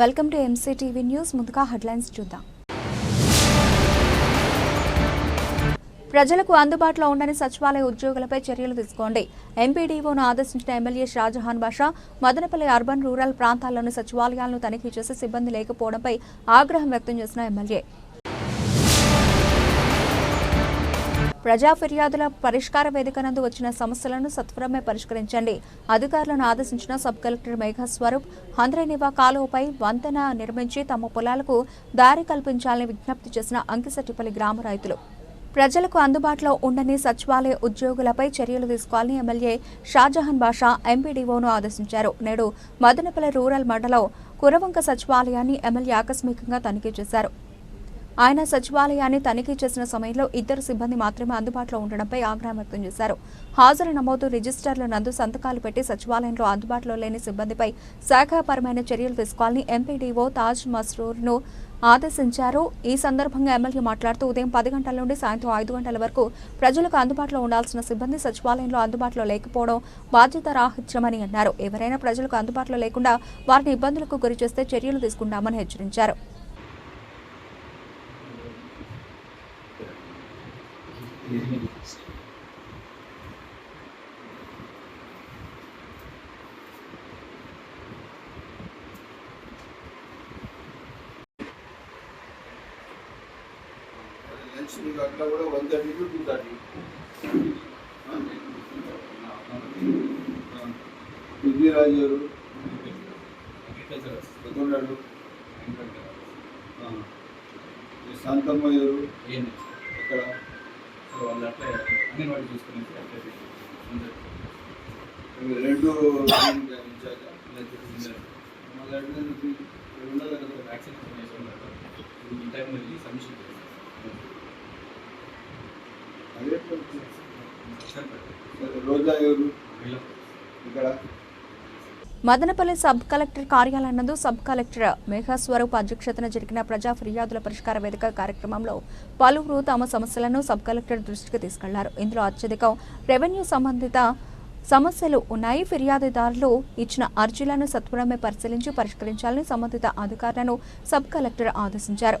Welcome to MCTV news ముందుగా headlines చూద్దాం. ప్రజలకు అందుబాటులో ఉండని సచివాలయ ఉద్యోగులపై చర్యలు తీసుకోండి. ఎంపీడీఓను ఆదేశించిన MLA Shahjahan Basha Madanapalle urban rural ప్రాంతాల్లోని సచివాలయాలను తనిఖీ చేసి సిబ్బంది లేకపోవడంపై ఆగ్రహం వ్యక్తం చేసిన ఎమ్మెల్యే ప్రజా ఫిర్యాదుల పరిష్కార వేదిక నందు వచ్చిన సమస్యలను సత్వరమే పరిష్కరించండి. అధికారులను ఆదేశించిన సబ్ కలెక్టర్ మేఘస్వరూప్ హంద్రేనివా కాలువపై వంతెన నిర్మించి తమ పొలాలకు దారి కల్పించాలని విజ్ఞప్తి చేసిన అంకిశెట్టిపల్లి గ్రామ రైతులు. ప్రజలకు అందుబాటులో ఉండని సచివాలయ ఉద్యోగులపై చర్యలు తీసుకోవాలని ఎమ్మెల్యే షాజహాన్ బాషా ఎంపీడీఓను ఆదేశించారు. నేడు మదనపల్లి రూరల్ మండలం కురవంక సచివాలయాన్ని ఎమ్మెల్యే ఆకస్మికంగా తనిఖీ చేశారు. ఆయన సచివాలయాన్ని తనిఖీ చేసిన సమయంలో ఇద్దరు సిబ్బంది మాత్రమే అందుబాటులో ఉండడంపై ఆగ్రహం వ్యక్తం చేశారు. హాజరు నమోదు రిజిస్టర్ల నందు సంతకాలు పెట్టి సచివాలయంలో అందుబాటులో లేని సిబ్బందిపై శాఖాపరమైన చర్యలు తీసుకోవాలని ఎంపీడీఓ తాజ్ మస్రూర్ను ఆదేశించారు. ఈ సందర్భంగా ఎమ్మెల్యే మాట్లాడుతూ ఉదయం పది గంటల నుండి సాయంత్రం ఐదు గంటల వరకు ప్రజలకు అందుబాటులో ఉండాల్సిన సిబ్బంది సచివాలయంలో అందుబాటులో లేకపోవడం బాధ్యత రాహిత్యమని అన్నారు. ఎవరైనా ప్రజలకు అందుబాటులో లేకుండా వారిని ఇబ్బందులకు గురి చేస్తే చర్యలు తీసుకుంటామని హెచ్చరించారు. mesmo. గారు ఇక్కడ. మదనపల్లి సబ్ కలెక్టర్ కార్యాలయం నందు సబ్ కలెక్టర్ మేఘస్వరూప్ అధ్యక్షతన జరిగిన ప్రజా ఫిర్యాదుల పరిష్కార వేదిక కార్యక్రమంలో పలువురు తమ సమస్యలను సబ్ కలెక్టర్ దృష్టికి తీసుకెళ్ళారు. ఇందులో అత్యధికం రెవెన్యూ సంబంధిత సమస్యలు ఉన్నాయి. ఫిర్యాదుదారులు ఇచ్చిన అర్జీలను సత్వరమే పరిశీలించి పరిష్కరించాలని సంబంధిత అధికారులను సబ్ కలెక్టర్ ఆదేశించారు.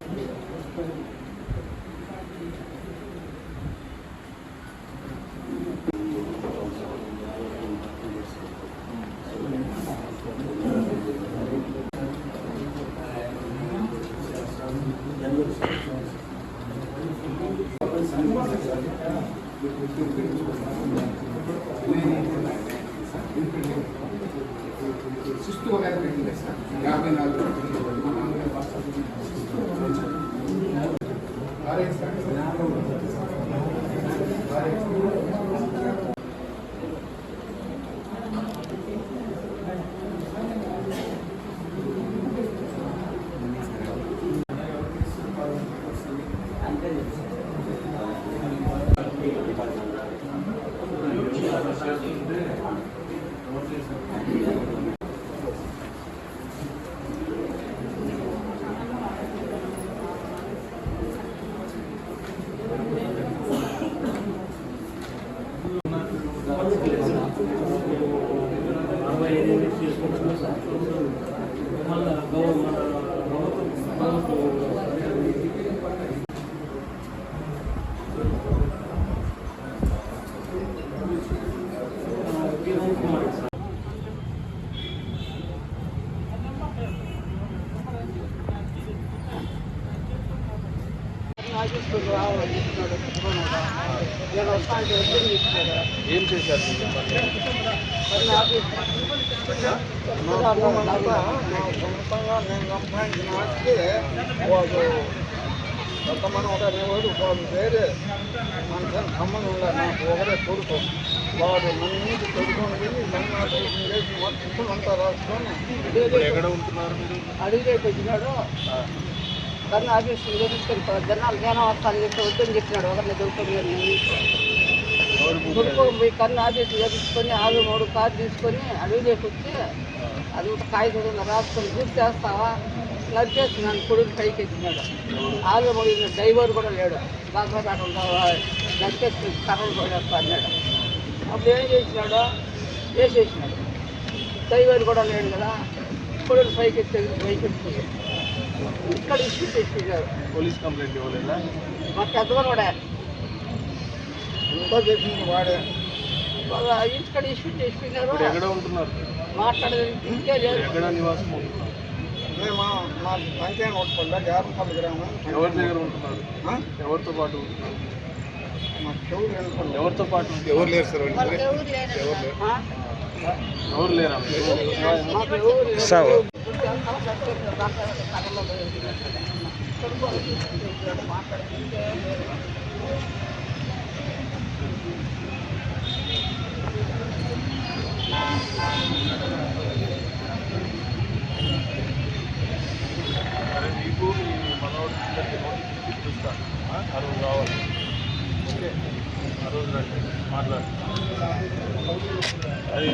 ఏం కొంతమంది ఒకరు వాళ్ళు వేరే మనసు సంబంధం లేదు నాకు ఒకరే కొడుకు వాడు మన నుంచి కొడుకొని వెళ్ళి నన్ను ఆపరేషన్ చేసి మొత్తం అంతా రాసుకొని ఇప్పుడు ఎక్కడ ఉంటున్నారు అడిగే వచ్చినాడు కన్ను ఆఫీస్ తీసుకొని జనాలు జ్ఞానం వస్తాను చెప్పి వద్దని చెప్పినాడు ఒకరిని దొరుకుతుంది దొరుకు పోయి కన్ను ఆఫీస్ చేపించుకొని ఆరు మూడు కారు తీసుకొని అడవిలోకి వచ్చి అది ఒక కాగితం ఉంది, రాసుకొని గుర్తు చేస్తావా? నడిచేసి నన్ను కొడుకు పైకి ఎత్తినాడు. ఆరు మూడు డ్రైవర్ కూడా లేడు. బాగా ఉంటావా నడిచేసి కర్రలు కూడా అన్నాడు. అప్పుడు ఏం చేసినాడు? వేసేసినాడు. డ్రైవర్ కూడా లేడు కదా. కొడుకు పైకి ఎత్తే పైకి ఎత్తి ఇక్కడ ఇష్యూ చేసేసారు పోలీస్ కంప్లైంట్ ఇవ్వలేదా? మా పెద్దవాడు కూడా. ఇంకో చేసింది వాడే? వాళ్ళ ఇంటికాడ ఇష్యూ ఇప్పుడు ఎక్కడ ఉంటున్నారు. ఎవరితో పాటు ఎవరితో పాటు ఎవరు లేరు సార్ ఎవరు లేరు. మాట్లాడుతుంటే మీకు మీ మనోడు ఇద్దరికి ఆ రోజు ఓకే. ఆ రోజు రండి. మాట్లాడు అది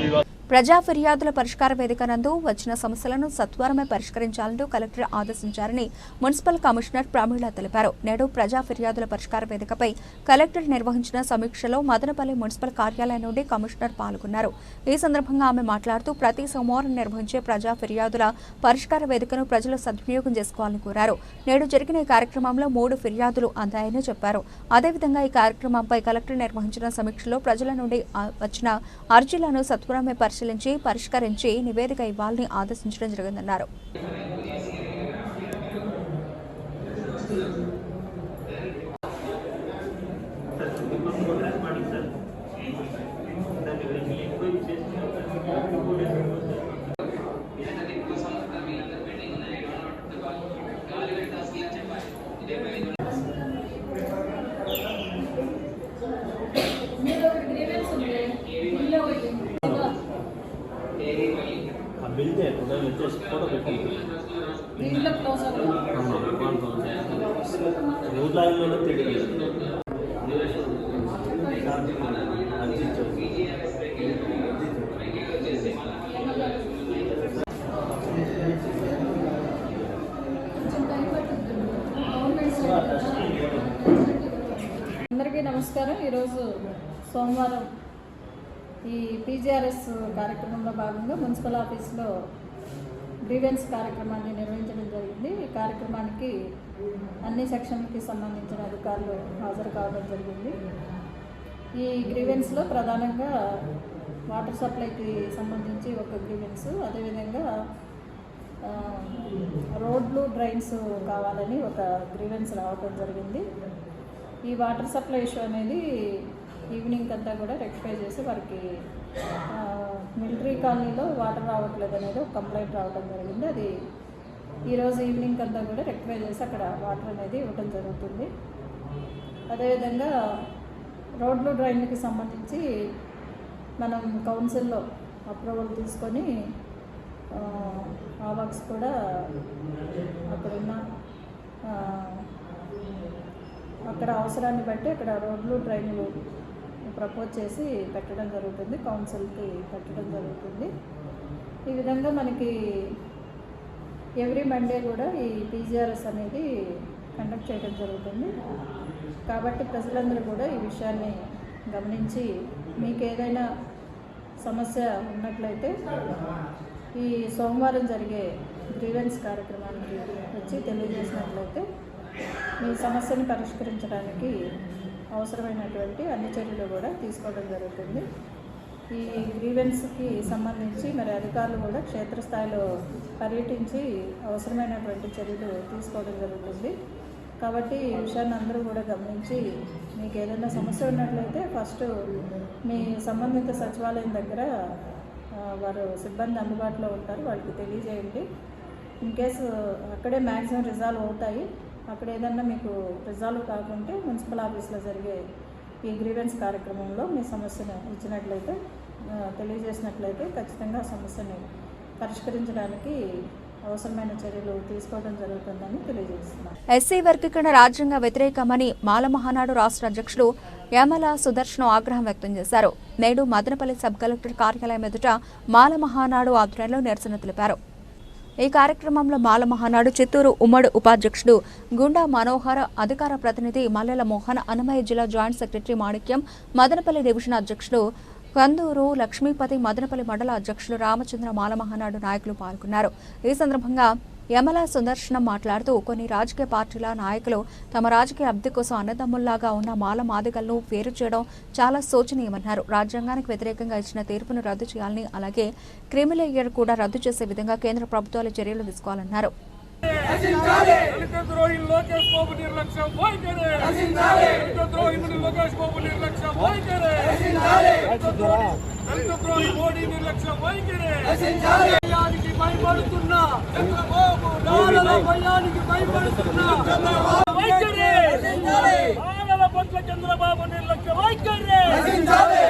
ప్రజా ఫిర్యాదుల పరిష్కార వేదిక నందు వచ్చిన సమస్యలను సత్వరమే పరిష్కరించాలంటూ కలెక్టర్ ఆదేశించారని మున్సిపల్ కమిషనర్ ప్రమీళ తెలిపారు. నేడు ప్రజా ఫిర్యాదుల పరిష్కార వేదికపై కలెక్టర్ నిర్వహించిన సమీక్షలో మదనపల్లి మున్సిపల్ కార్యాలయం నుండి కమిషనర్ పాల్గొన్నారు. ఈ సందర్భంగా ఆమె మాట్లాడుతూ ప్రతి సోమవారం నిర్వహించే ప్రజా ఫిర్యాదుల పరిష్కార వేదికను ప్రజలు సద్వినియోగం చేసుకోవాలని కోరారు. నేడు జరిగిన ఈ కార్యక్రమంలో మూడు ఫిర్యాదులు అందాయని చెప్పారు. అదేవిధంగా ఈ కార్యక్రమంపై కలెక్టర్ నిర్వహించిన సమీక్షలో ప్రజల నుండి వచ్చిన అర్జీలను సత్వరమే పరిశీలించి పరిష్కరించి నివేదిక ఇవ్వాలని ఆదేశించడం జరిగిందన్నారు. అందరికీ నమస్కారం. ఈరోజు సోమవారం ఈ పీజీఆర్ఎస్ కార్యక్రమంలో భాగంగా మున్సిపల్ ఆఫీస్లో గ్రీవెన్స్ కార్యక్రమాన్ని నిర్వహించడం జరిగింది. ఈ కార్యక్రమానికి అన్ని సెక్షన్లకి సంబంధించిన అధికారులు హాజరు కావడం జరిగింది. ఈ గ్రీవెన్స్లో ప్రధానంగా వాటర్ సప్లైకి సంబంధించి ఒక గ్రీవెన్స్ అదేవిధంగా రోడ్లు డ్రైన్స్ కావాలని ఒక గ్రీవెన్స్ రావడం జరిగింది. ఈ వాటర్ సప్లై ఇష్యూ అనేది ఈవినింగ్ అంతా కూడా రెక్టిఫై చేసి వారికి మిలిటరీ కాలనీలో వాటర్ రావట్లేదు అనేది ఒక కంప్లైంట్ రావడం జరిగింది. అది ఈరోజు ఈవినింగ్ అంతా కూడా రెక్టిఫై చేసి అక్కడ వాటర్ అనేది ఇవ్వడం జరుగుతుంది. అదేవిధంగా రోడ్లు డ్రైన్కి సంబంధించి మనం కౌన్సిల్లో అప్రూవల్ తీసుకొని ఆ, వర్క్స్ కూడా అక్కడున్న అక్కడ అవసరాన్ని బట్టి అక్కడ రోడ్లు డ్రైన్లు ప్రపోజ్ చేసి పెట్టడం జరుగుతుంది కౌన్సిల్కి పెట్టడం జరుగుతుంది. ఈ విధంగా మనకి ఎవ్రీ మండే కూడా ఈ పీజీఆర్ఎస్ అనేది కండక్ట్ చేయడం జరుగుతుంది. కాబట్టి ప్రజలందరూ కూడా ఈ విషయాన్ని గమనించి మీకు ఏదైనా సమస్య ఉన్నట్లయితే ఈ సోమవారం జరిగే గ్రీవెన్స్ కార్యక్రమానికి వచ్చి తెలియజేసినట్లయితే మీ సమస్యను పరిష్కరించడానికి అవసరమైనటువంటి అన్ని చర్యలు కూడా తీసుకోవడం జరుగుతుంది. ఈ గ్రీవెన్స్కి సంబంధించి మరి అధికారులు కూడా క్షేత్రస్థాయిలో పర్యటించి అవసరమైనటువంటి చర్యలు తీసుకోవడం జరుగుతుంది. కాబట్టి ఈ విషయాన్ని అందరూ కూడా గమనించి మీకు ఏదైనా సమస్య ఉన్నట్లయితే ఫస్ట్ మీ సంబంధిత సచివాలయం దగ్గర వారు సిబ్బంది అందుబాటులో ఉంటారు వాళ్ళకి తెలియజేయండి. ఇన్ కేసు అక్కడే మ్యాక్సిమం రిజాల్వ్ అవుతాయి. అక్కడ ఏదన్నా మీకు రిజాల్వ్ కాకుంటే మున్సిపల్ ఆఫీస్లో జరిగే ఈ గ్రీవెన్స్ కార్యక్రమంలో మీ సమస్యను ఇచ్చినట్లయితే తెలియజేసినట్లయితే ఖచ్చితంగా సమస్యను సమస్యని పరిష్కరించడానికి అవసరమైన చర్యలు తీసుకోవడం జరుగుతుందని తెలియజేస్తున్నారు ఎస్సీ వర్గీకరణ రాజ్యాంగ వ్యతిరేకమని మాల మహానాడు రాష్ట్ర అధ్యక్షులు యమల సుదర్శన్ ఆగ్రహం వ్యక్తం చేశారు. నేడు మదనపల్లి సబ్ కలెక్టర్ కార్యాలయం ఎదుట మాల మహానాడు ఆధ్వర్యంలో నిరసన తెలిపారు. ఈ కార్యక్రమంలో మాల మహానాడు చిత్తూరు ఉమ్మడి ఉపాధ్యక్షుడు గుండా మనోహర అధికార ప్రతినిధి మల్లెల మోహన్ అన్నమయ్య జిల్లా joint secretary Manikyam Madanapalle division అధ్యక్షుడు కందూరు లక్ష్మీపతి మదనపల్లి మండల అధ్యక్షులు రామచంద్ర మాలమహానాడు నాయకులు పాల్గొన్నారు. ఈ సందర్భంగా యమల సుదర్శనం మాట్లాడుతూ కొన్ని రాజకీయ పార్టీల నాయకులు తమ రాజకీయ అభివృద్ధి కోసం అన్నదమ్ముల్లాగా ఉన్న మాల మాదిగలను వేరు చేయడం చాలా శోచనీయమన్నారు. రాజ్యాంగానికి వ్యతిరేకంగా ఇచ్చిన తీర్పును రద్దు చేయాలని అలాగే క్రిమిలేయర్ కూడా రద్దు చేసే విధంగా కేంద్ర ప్రభుత్వాలు చర్యలు తీసుకోవాలన్నారు. నిర్లక్ష్యం భయపడుతున్న. నాలుల భయానికి భయపడుతున్న. వైఖరి! మానల పట్ల చంద్రబాబు నిర్లక్ష్య. వైఖరి! రచించాలి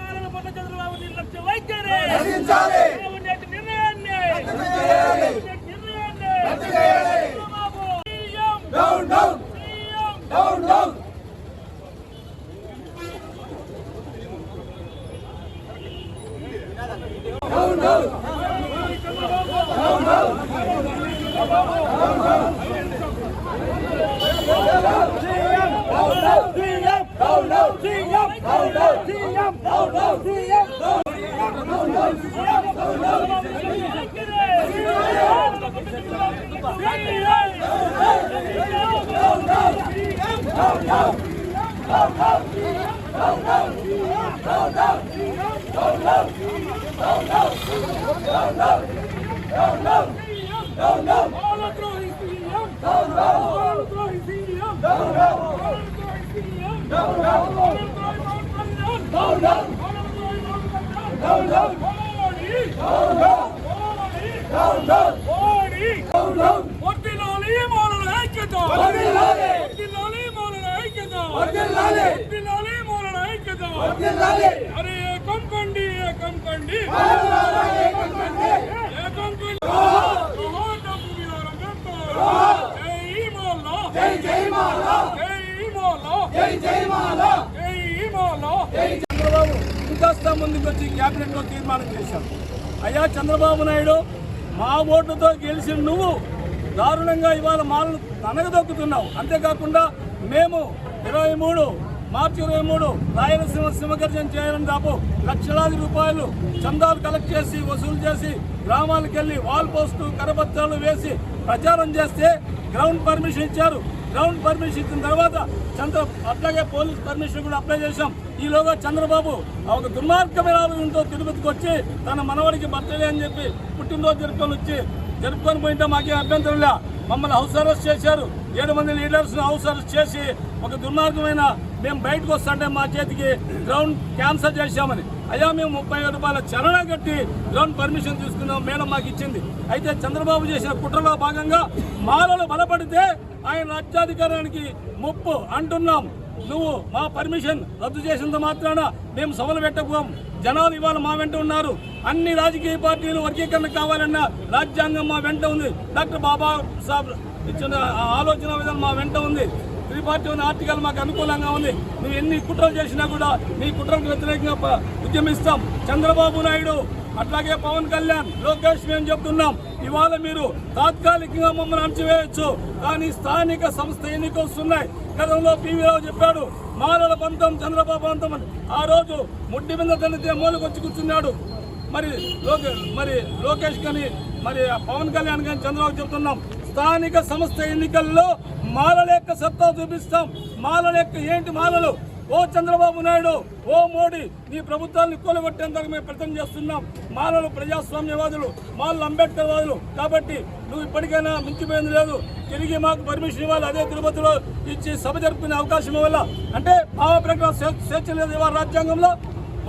మానల పట్ల చంద్రబాబు నిర్లక్ష్య. వైఖరి! చంద్రబాబు నేటి నిర్ణయాన్ని! నేటి నిర్ణయాన్ని! Chandrababu CM! Down down. CM! Down down. వర్దిల్లాలి మౌలన అరే ఏకం కండి. ఏకం కండి ఏకం కండి ఓహో డబ్బు విలారం జై మౌలా జై జై మౌలా జై మౌలా జై జై మౌలా జై మౌలా చంద్రబాబు ఇంకాస్త ముందుకు వచ్చి క్యాబినెట్లో తీర్మానం చేశాం. అయ్యా చంద్రబాబు నాయుడు మా ఓట్లతో గెలిచిన నువ్వు దారుణంగా ఇవాళ మాలను తనగదొక్కుతున్నావు. అంతేకాకుండా మేము ఇరవై మూడు మార్చి ఇరవై మూడు రాయలసీమ సింహగర్జన చేయాలని దాపు లక్షలాది రూపాయలు చందాలు కలెక్ట్ చేసి వసూలు చేసి గ్రామాలకు వెళ్ళి వాల్ పోస్టు కరపత్రాలు వేసి ప్రచారం చేస్తే గ్రౌండ్ పర్మిషన్ ఇచ్చారు. గ్రౌండ్ పర్మిషన్ ఇచ్చిన తర్వాత చంద్ర అట్లాగే పోలీస్ పర్మిషన్ కూడా అప్లై చేశాం. ఈలోగా చంద్రబాబు ఒక దుర్మార్గమైన ఆలోచనతో తిరుపతికి వచ్చి తన మనవడికి బర్త్డే అని చెప్పి పుట్టినరోజు జరుపుకొని వచ్చి జరుపుకొని పోయింటే మాకేం అభ్యంతరం లే మమ్మల్ని హౌస్ అరెస్ట్ చేశారు. ఏడు మంది లీడర్స్ను హౌస్ అరెస్ట్ చేసి ఒక దుర్మార్గమైన మేము బయటకు వస్తుంటే మా చేతికి గ్రౌండ్ క్యాన్సల్ చేశామని. అయ్యా మేము ముప్పై వేల రూపాయల చరణ కట్టి గ్రౌండ్ పర్మిషన్ తీసుకున్నాం మేడం మాకు ఇచ్చింది. అయితే చంద్రబాబు చేసిన కుట్రలో భాగంగా మాలలు బలపడితే ఆయన రాజ్యాధికారానికి ముప్పు అంటున్నాం. నువ్వు మా పర్మిషన్ రద్దు చేసినంత మాత్రాన మేము సభలు పెట్టకపోం జనాలు ఇవాళ మా వెంట ఉన్నారు. అన్ని రాజకీయ పార్టీలు వర్గీకరణ కావాలన్న రాజ్యాంగం మా వెంట ఉంది. డాక్టర్ బాబా సాబ్ ఇచ్చిన ఆ ఆలోచన విధానం మా వెంట ఉంది. త్రీ పార్టీ ఉన్న ఆర్టికల్ మాకు అనుకూలంగా ఉంది. నువ్వు ఎన్ని కుట్రలు చేసినా కూడా నీ కుట్రకు వ్యతిరేకంగా ఉద్యమిస్తాం. చంద్రబాబు నాయుడు అట్లాగే పవన్ కళ్యాణ్ లోకేష్ మేము చెప్తున్నాం. ఇవాళ మీరు తాత్కాలికంగా మమ్మల్ని అణచివేయచ్చు. కానీ స్థానిక సంస్థ ఎన్నికలు వస్తున్నాయి. గతంలో పీవీరావు రావు చెప్పాడు మాలల పంతం చంద్రబాబు పంతం అని. ఆ రోజు ముడ్డి మీద తల్లితే మూలకొచ్చి కూర్చున్నాడు. మరి లోకే మరి లోకేష్ కానీ మరి పవన్ కళ్యాణ్ కానీ చంద్రబాబు చెప్తున్నాం. స్థానిక సంస్థ ఎన్నికల్లో మాలల యొక్క సత్తా చూపిస్తాం. మాలల యొక్క ఏంటి మాలలు? ఓ చంద్రబాబు నాయుడు ఓ మోడీ నీ ప్రభుత్వాన్ని కూలగొట్టేందుకు మేము ప్రయత్నం చేస్తున్నాం. మాలలు ప్రజాస్వామ్యవాదులు మాలలు అంబేద్కర్ వాదులు. కాబట్టి నువ్వు ఇప్పటికైనా మించిపోయింది లేదు. తిరిగి మాకు పర్మిషన్ ఇవ్వాలి. అదే తిరుపతిలో ఇచ్చి సభ జరుపుకునే అవకాశం ఇవ్వాల? అంటే భావ ప్రకటన స్వేచ్ఛ లేదు ఇవాళ రాజ్యాంగంలో?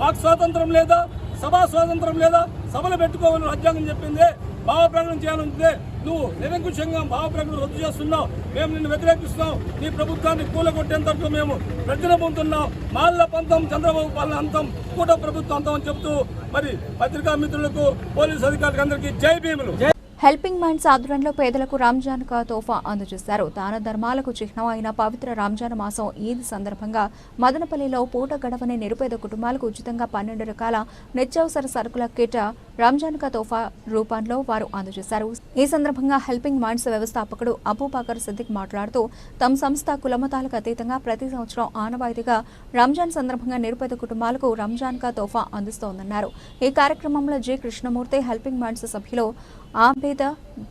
వాక్ స్వాతంత్రం లేదా? సభా స్వాతంత్రం లేదా? సభలు పెట్టుకోవాలని రాజ్యాంగం చెప్పింది. భావ ప్రకటన చేయాలంటే నువ్వు నిరంకుశంగా భావ ప్రకటన రద్దు చేస్తున్నావు. మేము నిన్ను వ్యతిరేకిస్తున్నాం. నీ ప్రభుత్వాన్ని కూలగొట్టేంత మేము ప్రజలు పొందుతున్నాం మాల్ల పంతం చంద్రబాబు పాలన అంతం కూట ప్రభుత్వం అంతం అని చెప్తూ మరి పత్రికా మిత్రులకు పోలీసు అధికారులకు అందరికీ జై భీములు. హెల్పింగ్ మైండ్స్ ఆధ్వర్యంలో పేదలకు రంజాన్ కా తోఫా అందజేశారు. దాన ధర్మాలకు చిహ్నం అయిన పవిత్ర రంజాన్ మాసం ఈద్ సందర్భంగా మదనపల్లిలో పూట గడవని నిరుపేద కుటుంబాలకు ఉచితంగా పన్నెండు రకాల నిత్యావసర సరుకుల కిట రంజాన్ కా తోఫా రూపంలో వారు అందజేశారు. ఈ సందర్భంగా హెల్పింగ్ మైండ్స్ వ్యవస్థాపకుడు అబూబాకర్ సిద్దిక్ మాట్లాడుతూ తమ సంస్థ కులమతాలకు అతీతంగా ప్రతి సంవత్సరం ఆనవాయితీగా రంజాన్ సందర్భంగా నిరుపేద కుటుంబాలకు రంజాన్ కా తోఫా అందిస్తోందన్నారు. ఈ కార్యక్రమంలో జి కృష్ణమూర్తి హెల్పింగ్ మైండ్స్ సభ్యులు ఆంబేద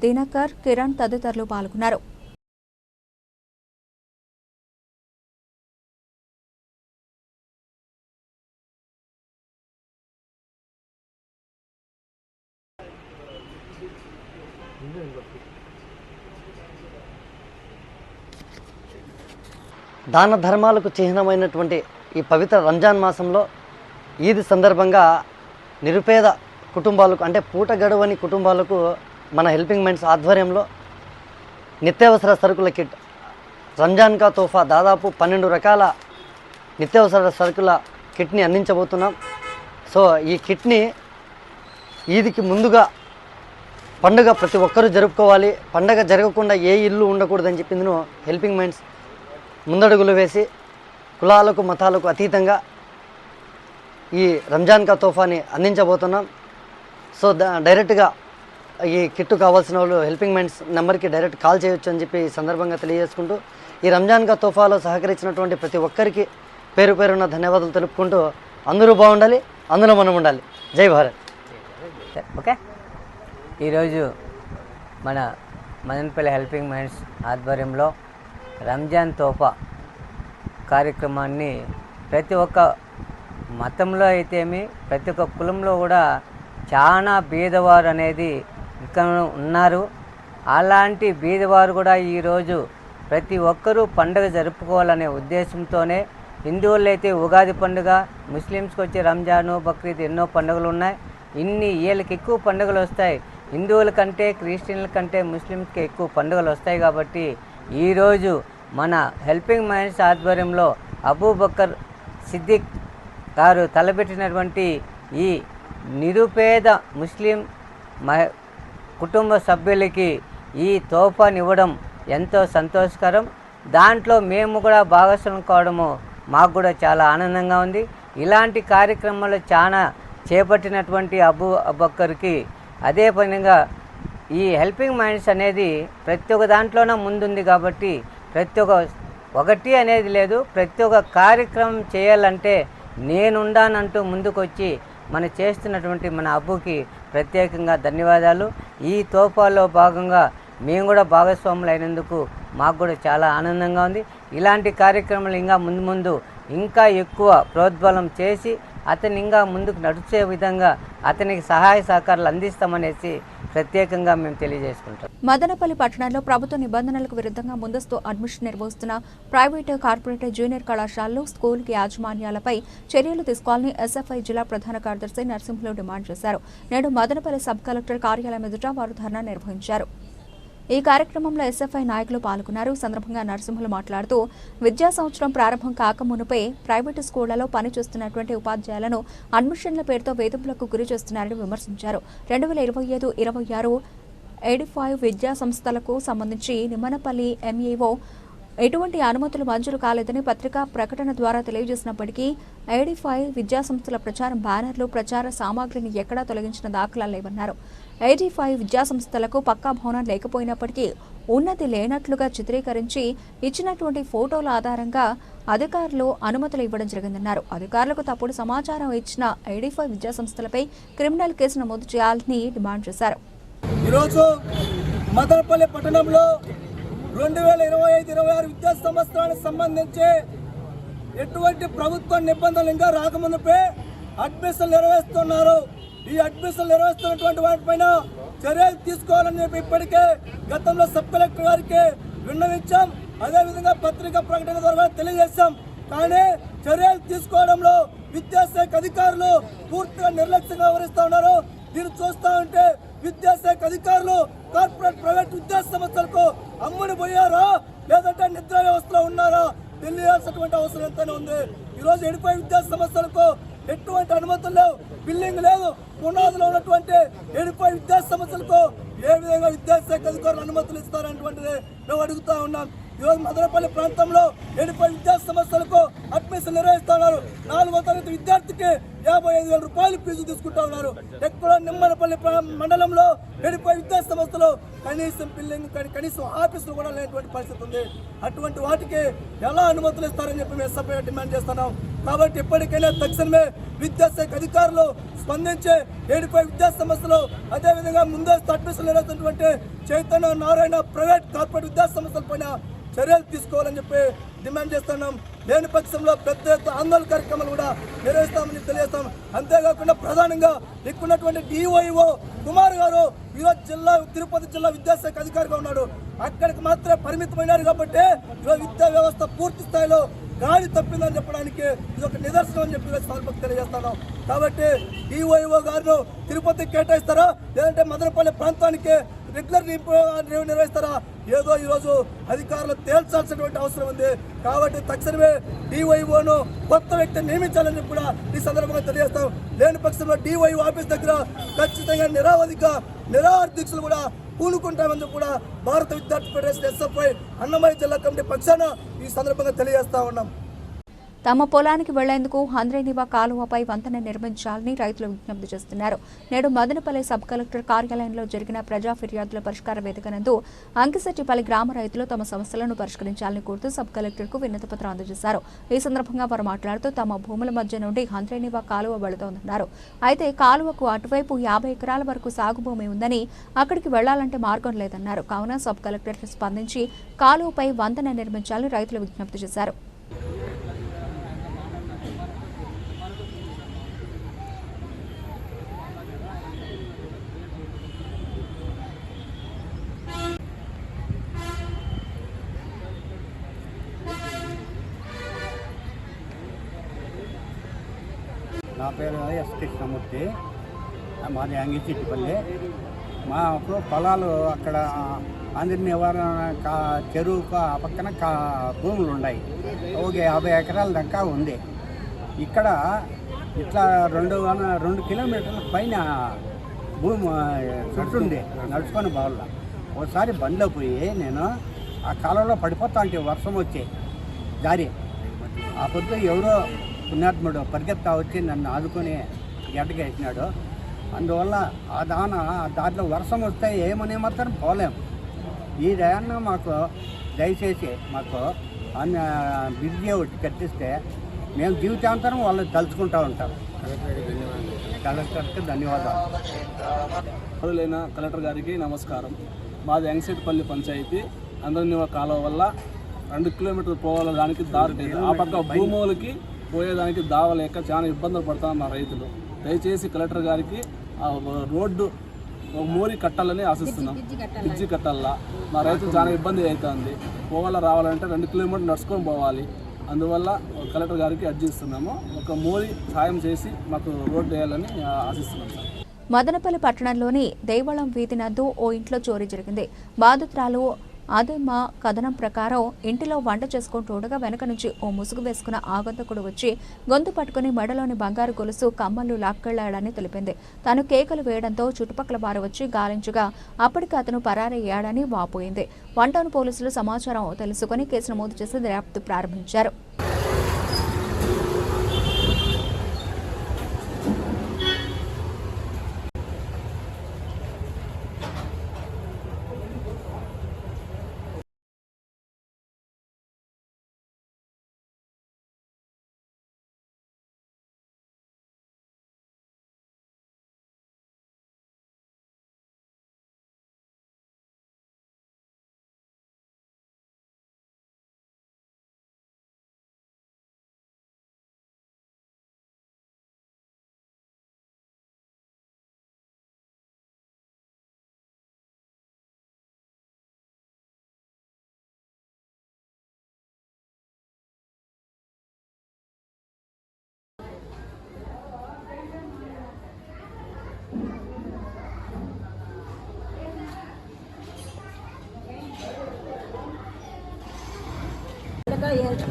దినకర్ కిరణ్ తదితరులు పాల్గొన్నారు. దాన ధర్మాలకు చిహ్నమైనటువంటి ఈ పవిత్ర రంజాన్ మాసంలో ఈద్ సందర్భంగా నిరుపేద కుటుంబాలకు అంటే పూట గడవని కుటుంబాలకు మన హెల్పింగ్ మైండ్స్ ఆధ్వర్యంలో నిత్యావసర సరుకుల కిట్. రంజాన్ కా తోఫా దాదాపు పన్నెండు రకాల నిత్యావసర సరుకుల కిట్ని అందించబోతున్నాం. సో ఈ కిట్ని ఈదికి ముందుగా పండుగ ప్రతి ఒక్కరూ జరుపుకోవాలి. పండగ జరగకుండా ఏ ఇల్లు ఉండకూడదని చెప్పిందిను హెల్పింగ్ మైండ్స్ ముందడుగులు వేసి కులాలకు మతాలకు అతీతంగా ఈ రంజాన్ కా తోఫాని అందించబోతున్నాం. సో డైరెక్ట్గా ఈ కిట్టు కావాల్సిన వాళ్ళు హెల్పింగ్ మైండ్స్ నెంబర్కి డైరెక్ట్ కాల్ చేయొచ్చు అని చెప్పి సందర్భంగా తెలియజేసుకుంటూ ఈ రంజాన్గా తోఫాలో సహకరించినటువంటి ప్రతి ఒక్కరికి పేరు పేరున్న ధన్యవాదాలు తెలుపుకుంటూ అందరూ బాగుండాలి అందులో మనం ఉండాలి. జై భారత్. ఓకే. ఈరోజు మన మదనపల్లి హెల్పింగ్ మైండ్స్ ఆధ్వర్యంలో రంజాన్ తోఫా కార్యక్రమాన్ని ప్రతి ఒక్క మతంలో అయితేమి ప్రతి ఒక్క కులంలో కూడా చాలా బీదవారు అనేది ఇక్కడ ఉన్నారు. అలాంటి బీదవారు కూడా ఈరోజు ప్రతి ఒక్కరూ పండుగ జరుపుకోవాలనే ఉద్దేశంతోనే హిందువులు అయితే ఉగాది పండుగ ముస్లిమ్స్కి వచ్చే రంజాను బక్రీద్ ఎన్నో పండుగలు ఉన్నాయి ఇన్ని ఏళ్ళకి ఎక్కువ పండుగలు వస్తాయి. హిందువుల కంటే క్రిస్టియన్ల కంటే ముస్లిమ్స్కి ఎక్కువ పండుగలు వస్తాయి కాబట్టి ఈరోజు మన హెల్పింగ్ మైండ్స్ ఆధ్వర్యంలో అబూబక్కర్ సిద్దిక్ గారు తలపెట్టినటువంటి ఈ నిరుపేద ముస్లిం మహ కుటుంబ సభ్యులకి ఈ తోఫానివ్వడం ఎంతో సంతోషకరం. దాంట్లో మేము కూడా భాగస్వామ్యం కావడము మాకు కూడా చాలా ఆనందంగా ఉంది. ఇలాంటి కార్యక్రమాలు చాలా చేపట్టినటువంటి అబు అబక్కర్కి అదే పనిగా ఈ హెల్పింగ్ మైండ్స్ అనేది ప్రతి ఒక్క దాంట్లోనే ముందుంది కాబట్టి ప్రతి ఒక్క ఒకటి అనేది లేదు. ప్రతి ఒక్క కార్యక్రమం చేయాలంటే నేనుండానంటూ ముందుకొచ్చి మన చేస్తున్నటువంటి మన అబ్బుకి ప్రత్యేకంగా ధన్యవాదాలు. ఈ తోఫాలో భాగంగా మేము కూడా భాగస్వాములు అయినందుకు మాకు కూడా చాలా ఆనందంగా ఉంది. ఇలాంటి కార్యక్రమాలు ఇంకా ముందు ముందు ఇంకా ఎక్కువ ప్రోద్బలం చేసి అతను ఇంకా ముందుకు నడిచే విధంగా అతనికి సహాయ సహకారాలు అందిస్తామనేసి ప్రత్యేకంగా మేము తెలియజేసుకుంటాం మదనపల్లి పట్టణంలో ప్రభుత్వ నిబంధనలకు విరుద్ధంగా ముందస్తు అడ్మిషన్ నిర్వహిస్తున్న ప్రైవేటు కార్పొరేట్ జూనియర్ కళాశాలలో స్కూల్ యాజమాన్యాలపై చర్యలు తీసుకోవాలని ఎస్ఎఫ్ఐ జిల్లా ప్రధాన కార్యదర్శి నరసింహులు డిమాండ్ చేశారు. నేడు మదనపల్లి సబ్ కలెక్టర్ కార్యాలయం ఎదుట వారు ధర్నా నిర్వహించారు. ఈ కార్యక్రమంలో ఎస్ఎఫ్ఐ నాయకులు పాల్గొన్నారు. సందర్భంగా నరసింహులు మాట్లాడుతూ విద్యా సంవత్సరం ప్రారంభం కాకమునుపై ప్రైవేటు స్కూళ్ళలో పనిచేస్తున్నటువంటి ఉపాధ్యాయులను అడ్మిషన్ల పేరుతో వేధింపులకు గురి చేస్తున్నారని విమర్శించారు. రెండు వేల ఇరవై ఐదు ఇరవై ఆరు ఎయిటీ ఫైవ్ విద్యా సంస్థలకు సంబంధించి నిమ్మనపల్లి ఎంఈఓ ఎటువంటి అనుమతులు మంజూరు కాలేదని పత్రికా ప్రకటన ద్వారా తెలియజేసినప్పటికీ ఐడి ఫైవ్ విద్యాసంస్థల ప్రచారం బ్యానర్లు ప్రచార సామాగ్రిని ఎక్కడా తొలగించిన దాఖలా లేవన్నారు. ఐడి ఫైవ్ విద్యాసంస్థలకు పక్కా భవనం లేకపోయినప్పటికీ ఉన్నతి లేనట్లుగా చిత్రీకరించి ఇచ్చినటువంటి ఫోటోల ఆధారంగా అధికారులు అనుమతులు ఇవ్వడం జరిగిందన్నారు. అధికారులకు తప్పుడు సమాచారం ఇచ్చిన ఐడి ఫైవ్ విద్యాసంస్థలపై క్రిమినల్ కేసు నమోదు చేయాలని డిమాండ్ చేశారు. ఈరోజు మదనపల్లి పట్టణంలో రెండు వేల ఇరవై ఐదు ఇరవై ఆరు విద్యా సంవత్సరానికి సంబంధించి ఎటువంటి ప్రభుత్వ నిబంధనలు ఇంకా రాకముందుపే అడ్మిషన్లు నిర్వహిస్తున్నారు. ఈ అడ్మిషన్లు నిర్వహిస్తున్నటువంటి వాటిపైన చర్యలు తీసుకోవాలని చెప్పి ఇప్పటికే గతంలో సబ్ కలెక్టర్ గారికి విన్నవించాం. అదేవిధంగా పత్రికా ప్రకటన ద్వారా తెలియజేశాం. కానీ చర్యలు తీసుకోవడంలో విద్యాశాఖ అధికారులు పూర్తిగా నిర్లక్ష్యంగా వ్యవహరిస్తూ ఉన్నారు. దీన్ని చూస్తా ఉంటే విద్యాశాఖ అధికారులు కార్పొరేట్ ప్రైవేట్ విద్యా సంస్థలకు అమ్ముడు పోయారా? లేదంటే నిద్ర వ్యవస్థలో ఉన్నారా? తెలియాల్సినటువంటి అవసరం ఎంతైనా ఉంది. ఈరోజు ఎడిపోయే విద్యా సంస్థలకు ఎటువంటి అనుమతులు లేవు. బిల్డింగ్ లేదు. పునాదిలో ఉన్నటువంటి ఎడిపోయి విద్యా సంస్థలకు ఏ విధంగా విద్యాశాఖ అధికారులు అనుమతులు ఇస్తారనేటువంటిది మేము అడుగుతా ఉన్నాం. ఈరోజు మదనపల్లి ప్రాంతంలో ఎడిపోయి విద్యా సంస్థలకు అడ్మిషన్ నిర్వహిస్తున్నారు. నాలుగో తరగతి విద్యార్థికి యాభై ఐదు వేల రూపాయలు ఫీజు తీసుకుంటా ఉన్నారు. ఎక్కడ నిమ్మలపల్లి మండలంలో ఎనభై విద్యా సంస్థలు కనీసం బిల్డింగ్ కానీ కనీసం ఆఫీసులు కూడా లేనటువంటి పరిస్థితి ఉంది. అటువంటి వాటికి ఎలా అనుమతులు ఇస్తారని చెప్పి మేము సభ్యులు డిమాండ్ చేస్తున్నాం. కాబట్టి ఇప్పటికైనా తక్షణమే విద్యాశాఖ అధికారులు స్పందించి ఏడుపై విద్యా సంస్థలు అదేవిధంగా ముందస్తు అడ్మిషన్లు నిర్వహిస్తున్నటువంటి చైతన్య నారాయణ ప్రైవేట్ కార్పొరేట్ విద్యా సంస్థల పైన చర్యలు తీసుకోవాలని చెప్పి డిమాండ్ చేస్తున్నాం. లేని పక్షంలో పెద్ద ఎత్తున ఆందోళన కార్యక్రమాలు కూడా నిర్వహిస్తామని తెలియజేస్తాం. అంతేకాకుండా ప్రధానంగా ఇక్కడున్నటువంటి డిఓఈఓ కుమార్ గారు ఈరోజు జిల్లా తిరుపతి జిల్లా విద్యాశాఖ అధికారిగా ఉన్నాడు. అక్కడికి మాత్రమే పరిమితమైనారు కాబట్టి ఈరోజు విద్యా వ్యవస్థ పూర్తి స్థాయిలో గాలి తప్పిందని చెప్పడానికి ఇది ఒక నిదర్శనం అని చెప్పి సందర్భంగా తెలియజేస్తాను. కాబట్టి డిఓఈఓ గారు తిరుపతి కేటాయిస్తారా? లేదంటే మదనపల్లి ప్రాంతానికి రెగ్యులర్ నిర్వహిస్తారా? ఏదో ఈరోజు అధికారులు తేల్చాల్సినటువంటి అవసరం ఉంది. కాబట్టి తక్షణమే డివైఓను కొత్త వ్యక్తిని నియమించాలని కూడా ఈ సందర్భంగా తెలియజేస్తాం. లేని పక్షంలో డివైఓ ఆఫీస్ దగ్గర ఖచ్చితంగా నిరావధిక నిరాహార దీక్షలు కూడా పూనుకుంటామని కూడా భారత విద్యార్థి ఫెడరేషన్ ఎస్ఎఫ్ఐ అన్నమయ్య జిల్లా కమిటీ పక్షాన ఈ సందర్భంగా తెలియజేస్తా ఉన్నాం. తమ పొలానికి వెళ్ళేందుకు హంద్రేనివా కాలువపై వంతెన నిర్మించాలని రైతులు విజ్ఞప్తి చేస్తున్నారు. నేడు మదనపల్లి సబ్ కలెక్టర్ కార్యాలయంలో జరిగిన ప్రజా ఫిర్యాదుల పరిష్కార వేదిక నందు అంకిశెట్టిపల్లి గ్రామ రైతులు తమ సమస్యలను పరిష్కరించాలని కోరుతూ సబ్ కలెక్టర్కు వినతి పత్రం అందజేశారు. ఈ సందర్భంగా వారు మాట్లాడుతూ తమ భూముల మధ్య నుండి హంద్రేనివా కాలువ వెళుతోందన్నారు. అయితే కాలువకు అటువైపు యాభై ఎకరాల వరకు సాగు భూమి ఉందని అక్కడికి వెళ్ళాలంటే మార్గం లేదన్నారు. కావున సబ్ కలెక్టర్ స్పందించి కాలువపై వంతెన నిర్మించాలని రైతులు విజ్ఞప్తి చేశారు. నా పేరు ఎస్ కృష్ణమూర్తి మాది అంగిచిట్టిపల్లి మాకు పొలాలు అక్కడ అందరి నివారణ కా చెరువుకు ఆ పక్కన కా భూములు ఉన్నాయి. ఒక యాభై ఎకరాల దాకా ఉంది. ఇక్కడ ఇట్లా రెండు వన- రెండు కిలోమీటర్ల పైన భూమి చుట్టూ ఉంది. నడుచుకొని బాగులా ఒకసారి బండిలో పోయి నేను ఆ కాలంలో పడిపోతా అంటే వర్షం వచ్చి దారి. ఆ పొద్దు ఎవరో పుణ్యాత్ముడు పరిగెత్తా వచ్చి నన్ను ఆదుకొని గడ్డకేసినాడు అందువల్ల ఆ దాన ఆ దాంట్లో వర్షం వస్తే ఏమని మాత్రం పోలేం. ఈ దయాన్న మాకు దయచేసి మాకు అన్న బిజీ ఒకటి కట్టిస్తే మేము జీవితాంతరం వాళ్ళు తలుచుకుంటూ ఉంటాం. కలెక్టర్కి ధన్యవాదాలు. లేన కలెక్టర్ గారికి నమస్కారం. మాది యంగ్సెట్పల్లి పంచాయతీ. అందరినీ కాలువ వల్ల రెండు కిలోమీటర్లు పోవాల దానికి దారి లేదు. ఆ పక్క భూములకి పోయేదానికి దావలేక చాలా ఇబ్బందులు పడుతున్నారు మా రైతులు. దయచేసి కలెక్టర్ గారికి ఆ రోడ్డు ఒక మోరి కట్టాలని ఆశిస్తున్నాం. బ్రిడ్జి కట్టాలా? మా రైతులు చాలా ఇబ్బంది అవుతుంది. పోవాలా రావాలంటే రెండు కిలోమీటర్లు నడుచుకొని పోవాలి. అందువల్ల కలెక్టర్ గారికి అర్జిస్తున్నాము ఒక మోరి సాయం చేసి మాకు రోడ్డు వేయాలని ఆశిస్తున్నాం సార్. మదనపల్లి పట్టణంలోని దేవళం వీధి నందు ఓ ఇంట్లో చోరీ జరిగింది. బాధితురాలు అదేమ్మ కథనం ప్రకారం ఇంటిలో వంట చేసుకుంటూ ఉండగా వెనక నుంచి ఓ ముసుగు వేసుకున్న ఆగంతకుడు వచ్చి గొంతు పట్టుకుని మెడలోని బంగారు గొలుసు కమ్మలు లాక్కెళ్ళాడని తెలిపింది. తాను కేకలు వేయడంతో చుట్టుపక్కల వారు వచ్చి గాలించగా అప్పటికి అతను పరారయ్యాడని వాపోయింది. వంటను పోలీసులు సమాచారం తెలుసుకుని కేసు నమోదు చేసి దర్యాప్తు ప్రారంభించారు.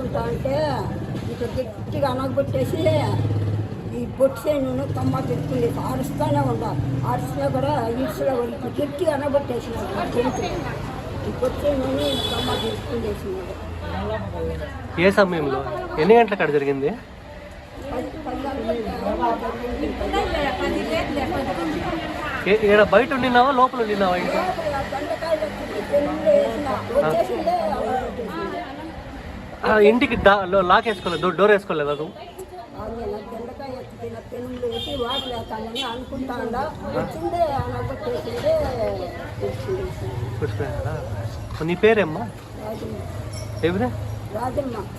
ఇంకా ఉంటే ఇక గట్టిగా అనగబెట్టేసి ఈ బొట్సేను కమ్మ పెట్టుకుని అరుస్తూనే ఉండాలి అరిసినా కూడా ఈడ్చులో వరకు గట్టి అనబట్టేసినాడు మా గొంతు ఈ బొట్సేను కమ్మ తీసుకునేసినాడు ఏ సమయంలో? ఎన్ని గంటల కాడ జరిగింది? ఈడ బయట ఉండినావా? లోపల ఉండినావా ఆ, ఇంటికి లాక్ వేసుకోలేదు డోర్ వేసుకోలేదు అది. నా పేరేమ్మా? ఎవరే?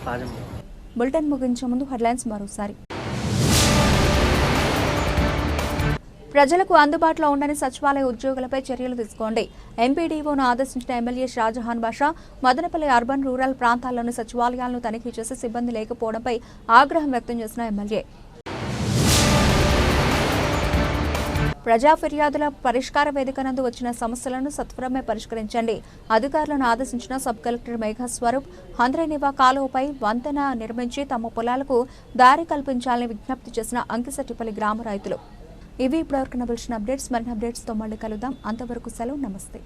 రాజమ్మ. బులెటిన్ ముగించే ముందు హెడ్లైన్స్ మరోసారి. ప్రజలకు అందుబాటులో ఉండని సచివాలయ ఉద్యోగులపై చర్యలు తీసుకోండి. ఎంపీడీఓను ఆదేశించిన MLA Shahjahan Basha Madanapalle urban rural ప్రాంతాల్లోని సచివాలయాలను తనిఖీ చేసి సిబ్బంది లేకపోవడంపై ఆగ్రహం వ్యక్తం చేసిన ఎమ్మెల్యే. ప్రజా ఫిర్యాదుల పరిష్కార వేదిక నందు వచ్చిన సమస్యలను సత్వరమే పరిష్కరించండి. అధికారులను ఆదేశించిన సబ్ కలెక్టర్ మేఘా స్వరూప్ హంద్రేనివా కాలువపై వంతెన నిర్మించి తమ పొలాలకు దారి కల్పించాలని విజ్ఞప్తి చేసిన అంకిశెట్టిపల్లి గ్రామ రైతులు. ఇవి ఇప్పటివరకు నవలసిన అప్డేట్స్. మరిన్ని అప్డేట్స్తో మళ్ళీ కలుద్దాం. అంతవరకు సెలవు. నమస్తే.